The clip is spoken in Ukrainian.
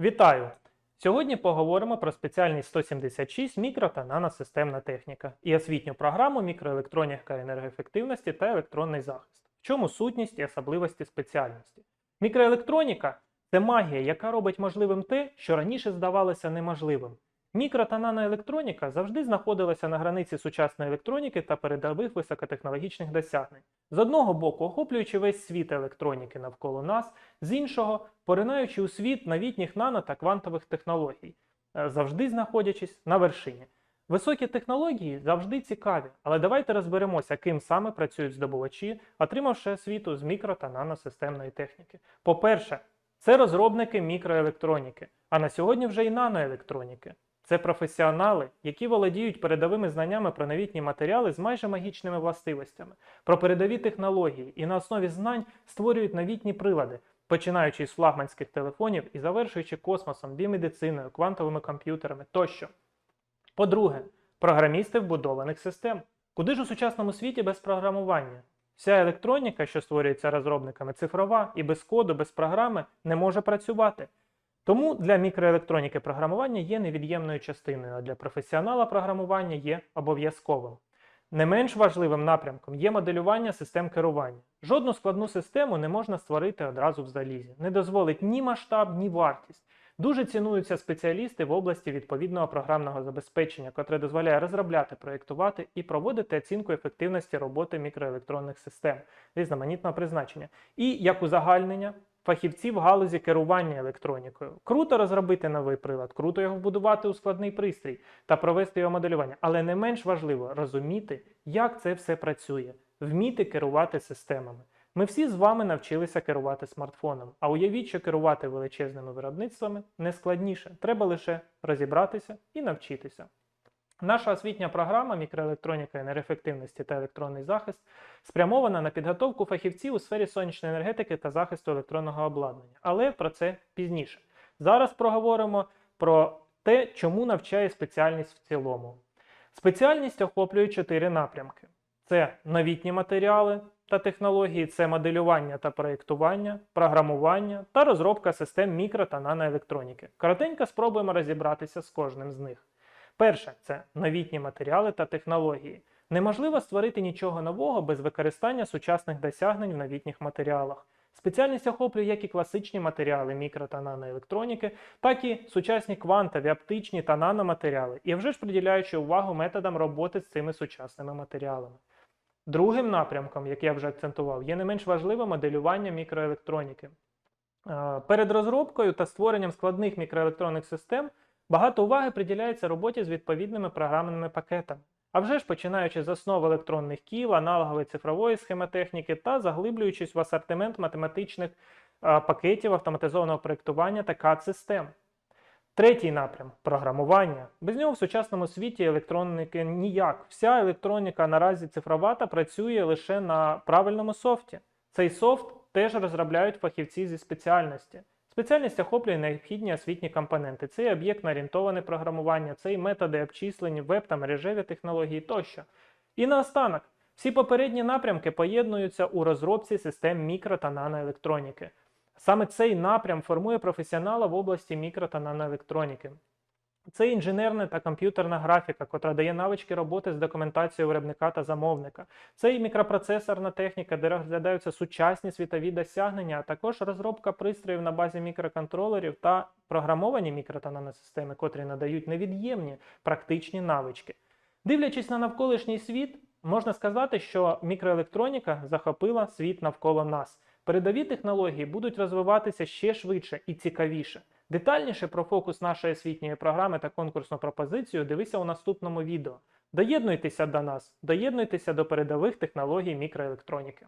Вітаю! Сьогодні поговоримо про спеціальність 176 мікро та наносистемна техніка і освітню програму мікроелектроніка енергоефективності та електронний захист. В чому сутність і особливості спеціальності? Мікроелектроніка це магія, яка робить можливим те, що раніше здавалося неможливим. Мікро та наноелектроніка завжди знаходилася на границі сучасної електроніки та передових високотехнологічних досягнень. З одного боку, охоплюючи весь світ електроніки навколо нас, з іншого поринаючи у світ новітніх нано та квантових технологій, е, завжди знаходячись на вершині. Високі технології завжди цікаві, але давайте розберемося, ким саме працюють здобувачі, отримавши освіту з мікро та наносистемної техніки. По-перше, це розробники мікроелектроніки, а на сьогодні вже і наноелектроніки. Це професіонали, які володіють передовими знаннями про новітні матеріали з майже магічними властивостями, про передові технології і на основі знань створюють новітні прилади, починаючи з флагманських телефонів і завершуючи космосом, біомедициною, квантовими комп'ютерами тощо. По-друге, програмісти вбудованих систем. Куди ж у сучасному світі без програмування? Вся електроніка, що створюється розробниками, цифрова і без коду, без програми не може працювати. Тому для мікроелектроніки програмування є невід'ємною частиною, а для професіонала програмування є обов'язковим. Не менш важливим напрямком є моделювання систем керування. Жодну складну систему не можна створити одразу в залізі. Не дозволить ні масштаб, ні вартість. Дуже цінуються спеціалісти в області відповідного програмного забезпечення, котре дозволяє розробляти, проєктувати і проводити оцінку ефективності роботи мікроелектронних систем різноманітного призначення. І як узагальнення, фахівці в галузі керування електронікою. Круто розробити новий прилад, круто його вбудувати у складний пристрій та провести його моделювання, але не менш важливо розуміти, як це все працює, вміти керувати системами. Ми всі з вами навчилися керувати смартфоном, а уявіть, що керувати величезними виробництвами не складніше. Треба лише розібратися і навчитися. Наша освітня програма мікроелектроніка енергоефективності та електронний захист спрямована на підготовку фахівців у сфері сонячної енергетики та захисту електронного обладнання. Але про це пізніше. Зараз проговоримо про те, чому навчає спеціальність в цілому. Спеціальність охоплює чотири напрямки: це новітні матеріали та технології, це моделювання та проєктування, програмування та розробка систем мікро та наноелектроніки. Коротенько спробуємо розібратися з кожним з них. Перше це новітні матеріали та технології. Неможливо створити нічого нового без використання сучасних досягнень в новітніх матеріалах. Спеціальність охоплює як і класичні матеріали мікро та наноелектроніки, так і сучасні квантові, оптичні та наноматеріали, і вже ж приділяючи увагу методам роботи з цими сучасними матеріалами. Другим напрямком, як я вже акцентував, є не менш важливе моделювання мікроелектроніки. Е, Перед розробкою та створенням складних мікроелектронних систем багато уваги приділяється роботі з відповідними програмними пакетами. А вже ж починаючи з основ електронних кіл, аналогової цифрової схемотехніки та заглиблюючись в асортимент математичних е, пакетів автоматизованого проєктування та CAD-систем. Третій напрям програмування. Без нього в сучасному світі електроніки ніяк. Вся електроніка наразі цифрова та працює лише на правильному софті. Цей софт теж розробляють фахівці зі спеціальності. Спеціальність охоплює необхідні освітні компоненти. Це і об'єктно-орієнтоване програмування, це і методи обчислень, веб та мережеві технології тощо. І наостанок, всі попередні напрямки поєднуються у розробці систем мікро та наноелектроніки. Саме цей напрям формує професіонала в області мікро та наноелектроніки. Це інженерна та комп'ютерна графіка, котра дає навички роботи з документацією виробника та замовника. Це і мікропроцесорна техніка, де розглядаються сучасні світові досягнення, а також розробка пристроїв на базі мікроконтролерів та програмовані мікро та наносистеми, котрі надають невід'ємні практичні навички. Дивлячись на навколишній світ, можна сказати, що мікроелектроніка захопила світ навколо нас. Передові технології будуть розвиватися ще швидше і цікавіше. Детальніше про фокус нашої освітньої програми та конкурсну пропозицію дивися у наступному відео. Доєднуйтеся до нас, доєднуйтеся до передових технологій мікроелектроніки.